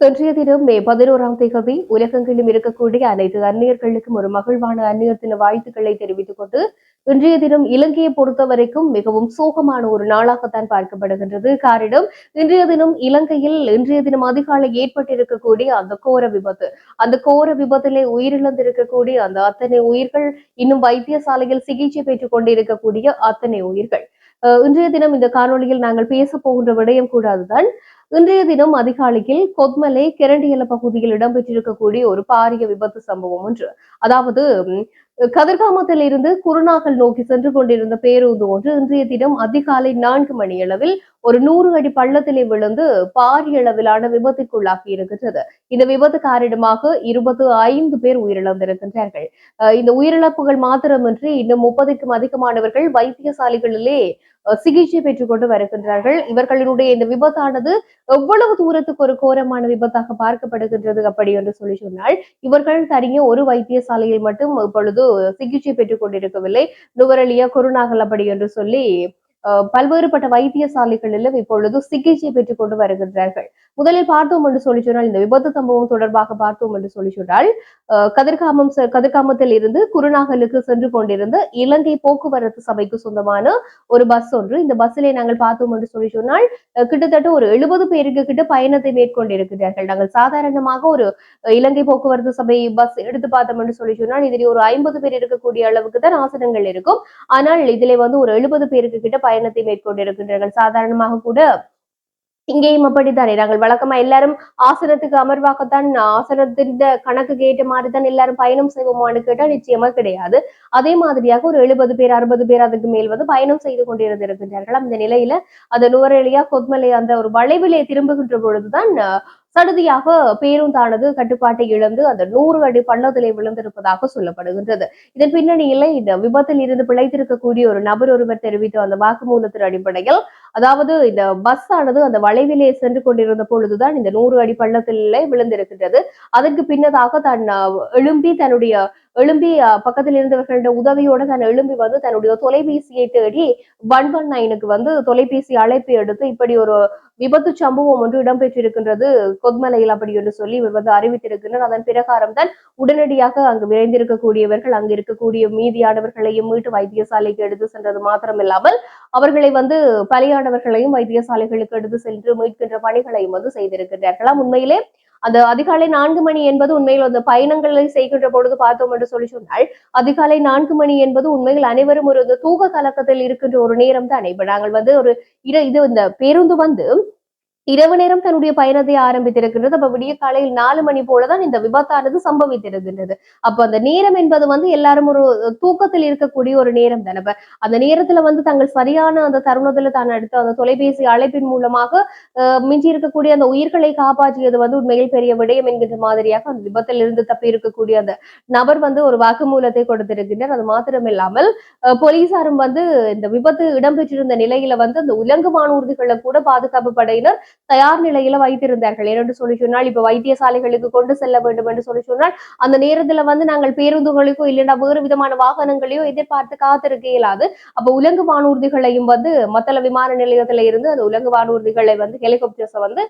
இன்றைய தினம் மே பதினோராம் தேதி உலகெங்கிலும் இருக்கக்கூடிய அனைத்து அந்நியர்களுக்கும் ஒரு மகிழ்வான அந்நியர் தின வாழ்த்துக்களை தெரிவித்துக் கொண்டு இன்றைய தினம் இலங்கையை பொறுத்தவரைக்கும் மிகவும் சோகமான ஒரு நாளாகத்தான் பார்க்கப்படுகின்றது. காரணம் இன்றைய தினம் இலங்கையில் இன்றைய தினம் அதிகாலை ஏற்பட்டிருக்கக்கூடிய அந்த கோர விபத்து. அந்த கோர விபத்திலே உயிரிழந்திருக்கக்கூடிய அந்த அத்தனை உயிர்கள் இன்னும் வைத்தியசாலையில் சிகிச்சை பெற்றுக் கொண்டிருக்கக்கூடிய அத்தனை உயிர்கள். அஹ் இன்றைய தினம் இந்த காணொளியில் நாங்கள் பேச போகின்ற விடயம் கூட அதுதான் இன்றைய தினம் அதிகாலையில் கொத்மலை கிரண்டியல பகுதியில் இடம்பெற்றிருக்கக்கூடிய ஒரு பாரிய விபத்து சம்பவம் ஒன்று. அதாவது கதிர்காமத்தில் இருந்து குருநாகல் நோக்கி சென்று கொண்டிருந்த பேருந்து ஒன்று இன்றைய தினம் அதிகாலை நான்கு மணி அளவில் ஒரு நூறு அடி பள்ளத்திலே விழுந்து பாரிய அளவிலான விபத்துக்குள்ளாகி இருக்கின்றது. இந்த விபத்து காரணமாக இருபத்து ஐந்து பேர் உயிரிழந்திருக்கின்றார்கள். இந்த உயிரிழப்புகள் மாத்திரமின்றி இன்னும் முப்பதுக்கும் அதிகமானவர்கள் வைத்தியசாலைகளிலே சிகிச்சை பெற்றுக் கொண்டு வருகின்றார்கள். இவர்களுடைய இந்த விபத்தானது எவ்வளவு தூரத்துக்கு ஒரு கோரமான விபத்தாக பார்க்கப்படுகின்றது அப்படி என்று சொல்லி சொன்னால் இவர்கள் தனியே ஒரு வைத்தியசாலையில் மட்டும் இப்பொழுது சிகிச்சை பெற்றுக் கொண்டிருக்கவில்லை. நுவரலியா குருநாகல் என்று சொல்லி பல்வேறுபட்ட வைத்தியசாலைகளிலும் இப்பொழுது சிகிச்சை பெற்றுக் கொண்டு வருகின்றார்கள். முதலில் பார்த்தோம் என்று சொல்லி சொன்னால் இந்த விபத்து சம்பவம் தொடர்பாக பார்த்தோம் என்று சொல்லி சொன்னால் கதிர்காமம் கதிர்காமத்தில் இருந்து குருநாகலுக்கு சென்று கொண்டிருந்த இலங்கை போக்குவரத்து சபைக்கு சொந்தமான ஒரு பஸ் ஒன்று. இந்த பஸ்ஸிலே நாங்கள் பார்த்தோம் என்று சொல்லி சொன்னால் கிட்டத்தட்ட ஒரு எழுபது பேருக்கு கிட்ட பயணத்தை மேற்கொண்டிருக்கிறார்கள் நாங்கள் சாதாரணமாக ஒரு இலங்கை போக்குவரத்து சபை பஸ் எடுத்து பார்த்தோம் என்று சொல்லி சொன்னால் இதில் ஒரு ஐம்பது பேர் இருக்கக்கூடிய அளவுக்கு தான் ஆசனங்கள் இருக்கும். ஆனால் இதிலே வந்து ஒரு எழுபது பேருக்கு கிட்ட பயணத்தை மேற்கொண்டிருக்கின்றார்கள் சாதாரணமாக கூட இங்கேயும் அப்படித்தானே. நாங்கள் வழக்கமா எல்லாரும் ஆசனத்துக்கு அமர்வாகத்தான் ஆசனத்தின் கணக்கு கேட்ட மாதிரி தான் எல்லாரும் பயணம் செய்வோமான்னு கேட்டால் நிச்சயமா கிடையாது. அதே மாதிரியாக ஒரு எழுபது பேர் அறுபது பேர் அதுக்கு மேல் வந்து பயணம் செய்து கொண்டிருந்திருக்கின்றார்கள். அந்த நிலையில அந்த நுவரெலியா கொத்மலை அந்த ஒரு வளைவிலே திரும்புகின்ற பொழுதுதான் சடுதியாக பேருந்தானது கட்டுப்பாட்டை இழந்து அந்த நூறு அடி பள்ளத்திலே விழுந்திருப்பதாக சொல்லப்படுகின்றது. இதன் பின்னணியில இந்த விபத்தில் இருந்து பிழைத்திருக்கக்கூடிய ஒரு நபர் ஒருவர் தெரிவித்த அந்த வாக்குமூலத்தின் அடிப்படையில் அதாவது இந்த பஸ் ஆனது அந்த வளைவிலே சென்று கொண்டிருந்த பொழுதுதான் இந்த நூறு அடி பள்ளத்திலே விழுந்திருக்கின்றது. அதற்கு பின்னதாக தன் எழும்பி தன்னுடைய எழும்பி பக்கத்தில் இருந்தவர்களுடைய உதவியோட தன் எழும்பி வந்து தன்னுடைய தொலைபேசியை தேடி ஒன் ஒன் நைனுக்கு வந்து தொலைபேசி அழைப்பு எடுத்து இப்படி ஒரு விபத்து சம்பவம் ஒன்று இடம்பெற்றிருக்கின்றது. கொத்மலையில் அப்படி என்று சொல்லி இவர் வந்து அறிவித்திருக்கின்றனர் அதன் பிரகாரம் தான் உடனடியாக அங்கு விரைந்திருக்கக்கூடியவர்கள் அங்கு இருக்கக்கூடிய மீதியானவர்களையும் மீட்டு வைத்தியசாலைக்கு எடுத்து சென்றது மாத்திரமில்லாமல் அவர்களை வந்து பலியானவர்களையும் வைத்தியசாலைகளுக்கு எடுத்து சென்று மீட்கின்ற பணிகளையும் வந்து செய்திருக்கின்றார்களாம். உண்மையிலே அந்த அதிகாலை நான்கு மணி என்பது உண்மையில் அந்த பயணங்களை செய்கின்ற பொழுது பார்த்தோம் என்று சொல்லி சொன்னால் அதிகாலை நான்கு மணி என்பது உண்மையில் அனைவரும் ஒரு தூக்க கலக்கத்தில் இருக்கின்ற ஒரு நேரம் தானே இப்ப நாங்கள் வந்து ஒரு இட இது இந்த பேருந்து வந்து இரவு நேரம் தன்னுடைய பயணத்தை ஆரம்பித்திருக்கின்றது. அப்ப விடிய காலையில் நாலு மணி போலதான் இந்த விபத்தானது சம்பவித்திருக்கின்றது. அப்ப அந்த நேரம் என்பது வந்து எல்லாரும் ஒரு தூக்கத்தில் இருக்கக்கூடிய ஒரு நேரம் தானே. அப்ப அந்த நேரத்துல வந்து தங்கள் சரியான அந்த தருணத்துல தான் அடுத்த அந்த தொலைபேசி அழைப்பின் மூலமாக மிஞ்சி இருக்கக்கூடிய அந்த உயிர்களை காப்பாற்றியது வந்து உண்மையில் பெரிய விடயம் என்கின்ற மாதிரியாக அந்த விபத்தில் இருந்து தப்பி இருக்கக்கூடிய அந்த நபர் வந்து ஒரு வாக்குமூலத்தை கொடுத்திருக்கின்றார். அது மாத்திரமில்லாமல் அஹ், போலீசாரும் வந்து இந்த விபத்து இடம்பெற்றிருந்த நிலையில வந்து அந்த உலங்கு வானூர்திகளை கூட பாதுகாப்பு படையினர் தயார் நிலையில வைத்திருந்தார்கள். ஏனென்று சொல்லி சொன்னால் இப்ப வைத்தியசாலைகளுக்கு கொண்டு செல்ல வேண்டும் என்று சொல்லி சொன்னால் அந்த நேரத்துல வந்து நாங்கள் பேருந்துகளுக்கோ இல்லைன்னா வேறு விதமான வாகனங்களையோ எதிர்பார்த்து காத்திருக்க இயலாது. அப்ப உலங்கு வானூர்திகளையும் வந்து மத்தள விமான நிலையத்துல இருந்து அந்த உலங்கு வானூர்திகளை வந்து ஹெலிகாப்டர்ஸை வந்து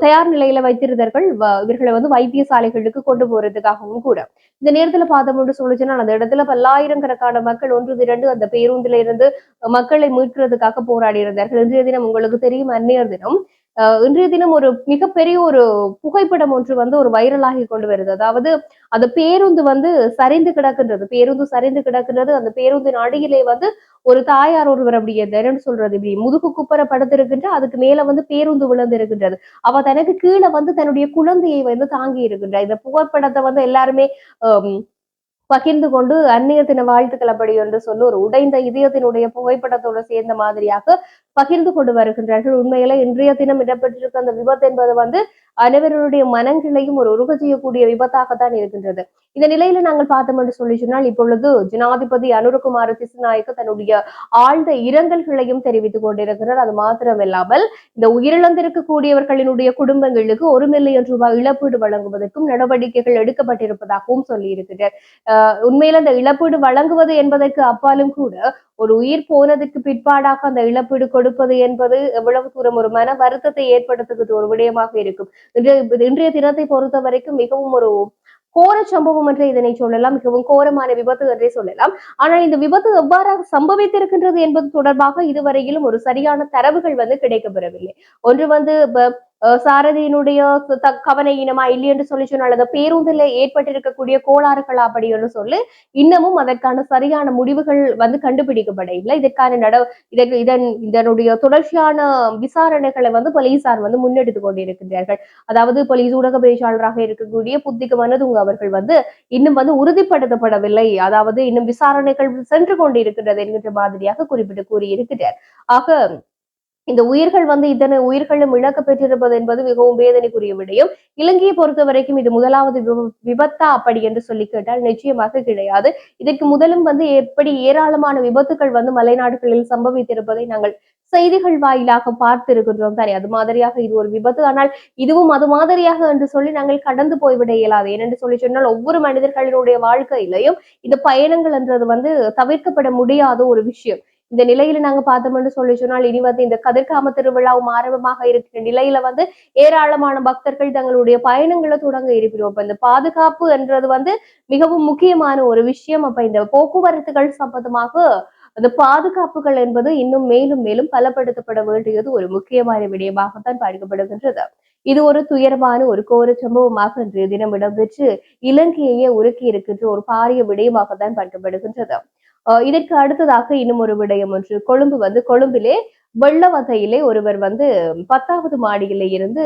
தயார் நிலையில வைத்திருந்தார்கள் வ- இவர்களை வந்து வைத்தியசாலைகளுக்கு கொண்டு போறதுக்காகவும் கூட. இந்த நேரத்துல பார்த்தோம் என்று சொல்லி சொன்னால் அந்த இடத்துல பல்லாயிரக்கணக்கான மக்கள் ஒன்று திரண்டு அந்த பேருந்துல இருந்து மக்களை மீட்கிறதுக்காக போராடி இருந்தார்கள். இன்றைய தினம் உங்களுக்கு தெரியும் அந்நியர் தினம் இன்றைய தினம் ஒரு மிகப்பெரிய ஒரு புகைப்படம் ஒன்று வந்து ஒரு வைரலாகி கொண்டு வருது. அதாவது அந்த பேருந்து வந்து சரிந்து கிடக்கின்றது. பேருந்து சரிந்து கிடக்கின்றது. அந்த பேருந்தின் அடியிலே வந்து ஒரு தாயார் ஒருவர் அப்படி என்னன்னு சொல்றது? இப்படி முதுகு குப்பர படுத்திருக்கின்ற அதுக்கு மேல வந்து பேருந்து விழுந்து இருக்கின்றது அவ தனக்கு கீழே வந்து தன்னுடைய குழந்தையை வந்து தாங்கி இருக்கின்றார். இந்த புகைப்படத்தை வந்து எல்லாருமே பகிர்ந்து கொண்டு அந்நிய தின வாழ்த்துக்கள் அப்படி என்று சொல்லி ஒரு உடைந்த இதயத்தினுடைய புகைப்படத்தோடு சேர்ந்த மாதிரியாக பகிர்ந்து கொண்டு வருகின்றார்கள். உண்மையில இன்றைய தினம் இடம்பெற்றிருக்க அந்த விபத்து என்பது வந்து அனைவருடைய மனங்களையும் ஒரு உருக செய்யக்கூடிய விபத்தாகத்தான் இருக்கின்றது. இந்த நிலையில நாங்கள் பார்த்தோம் என்று சொல்லி சொன்னால் இப்பொழுது ஜனாதிபதி அனுரகுமார திசுநாயக்க தன்னுடைய ஆழ்ந்த இரங்கல்களையும் தெரிவித்துக் கொண்டிருக்கிறார். அது மாத்திரமில்லாமல் இந்த உயிரிழந்திருக்கக்கூடியவர்களினுடைய குடும்பங்களுக்கு ஒரு மில்லியன் ரூபாய் இழப்பீடு வழங்குவதற்கும் நடவடிக்கைகள் எடுக்கப்பட்டிருப்பதாகவும் சொல்லியிருக்கிறார். அஹ், உண்மையில அந்த இழப்பீடு வழங்குவது என்பதற்கு அப்பாலும் கூட ஒரு உயிர் போனதுக்கு பிற்பாடாக அந்த இழப்பீடு கொடுப்பது என்பது எவ்வளவு தூரம் ஒரு மன வருத்தத்தை ஏற்படுத்துகிற ஒரு விடயமாக இருக்கும். இன்றைய தினத்தை பொறுத்த வரைக்கும் மிகவும் ஒரு கோர சம்பவம் என்றே இதனை சொல்லலாம். மிகவும் கோரமான விபத்து என்றே சொல்லலாம். ஆனால் இந்த விபத்து எவ்வாறாக சம்பவித்திருக்கின்றது என்பது தொடர்பாக இதுவரையிலும் ஒரு சரியான தரவுகள் வந்து கிடைக்கப்பெறவில்லை. ஒன்று வந்து சாரதியினுடைய த- கவன இனமா இல்லை என்று சொல்லி சொன்னால் அந்த பேருந்தில் ஏற்பட்டிருக்கக்கூடிய கோளாறுகள் அப்படி என்று சொல்லி இன்னமும் அதற்கான சரியான முடிவுகள் வந்து கண்டுபிடிக்கப்படவில்லை. இதற்கான நட இதன் இதன் இதனுடைய தொடர்ச்சியான விசாரணைகளை வந்து போலீசார் வந்து முன்னெடுத்து கொண்டிருக்கின்றார்கள். அதாவது போலீஸ் ஊடக பேச்சாளராக இருக்கக்கூடிய புத்திக மனதுங்க அவர்கள் வந்து இன்னும் வந்து உறுதிப்படுத்தப்படவில்லை. அதாவது இன்னும் விசாரணைகள் சென்று கொண்டிருக்கின்றது என்கின்ற மாதிரியாக குறிப்பிட்டு கூறியிருக்கிறார். ஆக இந்த உயிர்கள் வந்து இத்தனை உயிர்களும் இழக்க பெற்றிருப்பது என்பது மிகவும் வேதனைக்குரிய விடயம். இலங்கையை பொறுத்த வரைக்கும் இது முதலாவது விப- விபத்தா அப்படி என்று சொல்லி கேட்டால் நிச்சயமாக கிடையாது. இதற்கு முதலும் வந்து எப்படி ஏராளமான விபத்துகள் வந்து மலைநாடுகளில் சம்பவித்திருப்பதை நாங்கள் செய்திகள் வாயிலாக பார்த்திருக்கின்றோம் தானே. அது மாதிரியாக இது ஒரு விபத்து. ஆனால் இதுவும் அது மாதிரியாக என்று சொல்லி நாங்கள் கடந்து போய்விட இயலாது. ஏனென்று சொல்லி சொன்னால் ஒவ்வொரு மனிதர்களினுடைய வாழ்க்கையிலையும் இந்த பயணங்கள் என்றது வந்து தவிர்க்கப்பட முடியாத ஒரு விஷயம். இந்த நிலையில நாங்க பார்த்தோம்னு சொல்லி சொன்னால் இனி வந்து இந்த கதிர்காம திருவிழாவும் ஆரம்பமாக இருக்கிற நிலையில வந்து ஏராளமான பக்தர்கள் தங்களுடைய பயணங்களை தொடங்க இருக்கிறோம். இந்த பாதுகாப்பு என்றது வந்து மிகவும் முக்கியமான ஒரு விஷயம். அப்ப இந்த போக்குவரத்துகள் சம்பந்தமாக அந்த பாதுகாப்புகள் என்பது இன்னும் மேலும் மேலும் பலப்படுத்தப்பட வேண்டியது ஒரு முக்கியமான விடயமாகத்தான் பார்க்கப்படுகின்றது. இது ஒரு துயரமான ஒரு கோர சம்பவமாக இன்றைய தினம் இடம்பெற்று இலங்கையையே உருக்கி இருக்கின்ற ஒரு பாரிய விடயமாகத்தான் பார்க்கப்படுகின்றது. இதற்கு அடுத்ததாக இன்னும் ஒரு விடயம் ஒன்று. கொழும்பு வந்து கொழும்பிலே வெள்ளவதையிலே ஒருவர் வந்து பத்தாவது மாடியில இருந்து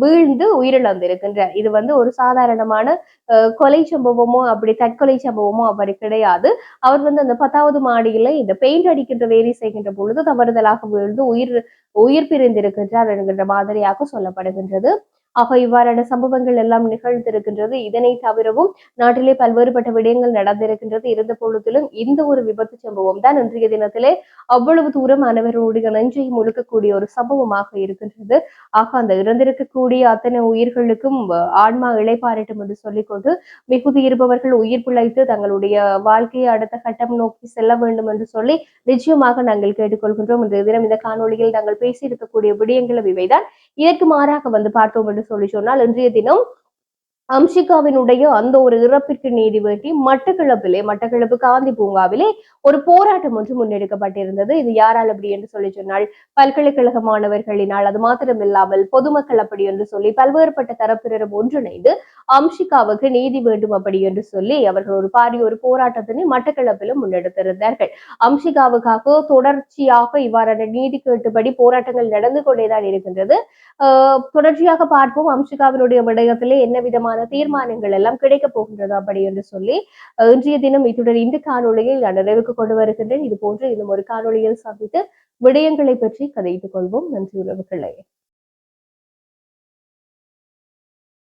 வீழ்ந்து உயிரிழந்திருக்கின்றார். இது வந்து ஒரு சாதாரணமான அஹ், கொலை சம்பவமோ அப்படி தற்கொலை சம்பவமோ அப்படி கிடையாது. அவர் வந்து அந்த பத்தாவது மாடியில இந்த பெயிண்ட் அடிக்கின்ற வேலை செய்கின்ற பொழுது தவறுதலாக வீழ்ந்து உயிர் உயிர் பிரிந்திருக்கின்றார் என்கின்ற மாதிரியாக சொல்லப்படுகின்றது. ஆக இவ்வாறான சம்பவங்கள் எல்லாம் நிகழ்ந்திருக்கின்றது. இதனை தவிரவும் நாட்டிலே பல்வேறுபட்ட விடயங்கள் நடந்திருக்கின்றது. இருந்த பொழுதிலும் இந்த ஒரு விபத்து சம்பவம் தான் இன்றைய தினத்திலே அவ்வளவு தூரம் அனைவருடைய நெஞ்சை முழுக்கக்கூடிய ஒரு சம்பவமாக இருக்கின்றது. ஆக அந்த இறந்திருக்கக்கூடிய அத்தனை உயிர்களுக்கும் ஆன்மா இழைப்பாரட்டும் என்று சொல்லிக்கொண்டு மிகுதி இருப்பவர்கள் உயிர் பிழைத்து தங்களுடைய வாழ்க்கையை அடுத்த கட்டம் நோக்கி செல்ல வேண்டும் என்று சொல்லி நிச்சயமாக நாங்கள் கேட்டுக்கொள்கின்றோம். இன்றைய தினம் இந்த காணொளியில் நாங்கள் பேசியிருக்கக்கூடிய விடயங்களும் இவைதான். இதற்கு மாறாக வந்து பார்த்தோம் என்று சொல்லி சொன்னால் இன்றைய தினம் அம்ஷிகாவினுடைய அந்த ஒரு இறப்பிற்கு நீதி வேண்டி மட்டக்களப்பிலே மட்டக்களப்பு காந்தி பூங்காவிலே ஒரு போராட்டம் ஒன்று முன்னெடுக்கப்பட்டிருந்தது. இது யாரால் அப்படி என்று சொல்லி சொன்னால் பல்கலைக்கழக மாணவர்களினால். அது மாத்திரமில்லாமல் பொதுமக்கள் அப்படி என்று சொல்லி பல்வேறுபட்ட தரப்பினரும் ஒன்றிணைந்து அம்ஷிகாவுக்கு நீதி வேண்டும் அப்படி என்று சொல்லி அவர்கள் ஒரு பாரிய ஒரு போராட்டத்தினை மட்டக்களப்பிலும் முன்னெடுத்திருந்தார்கள். அம்ஷிகாவுக்காக தொடர்ச்சியாக இவ்வாறான நீதி கேட்டுபடி போராட்டங்கள் நடந்து கொண்டேதான் இருக்கின்றது. ஆஹ் தொடர்ச்சியாக பார்ப்போம் அம்ஷிகாவினுடைய விடயத்திலே என்ன விதமான தீர்மானங்கள் எல்லாம் கிடைக்கப் போகின்றது அப்படி என்று சொல்லி இன்றைய தினம் இத்துடன் இந்த காணொளியை நான் நிறைவுக்கு கொண்டு வருகின்றேன். இது போன்று இன்னும் ஒரு காணொளியில் சந்தித்து விடயங்களை பற்றி கதைத்துக் கொள்வோம். நன்றி உறவுகளே.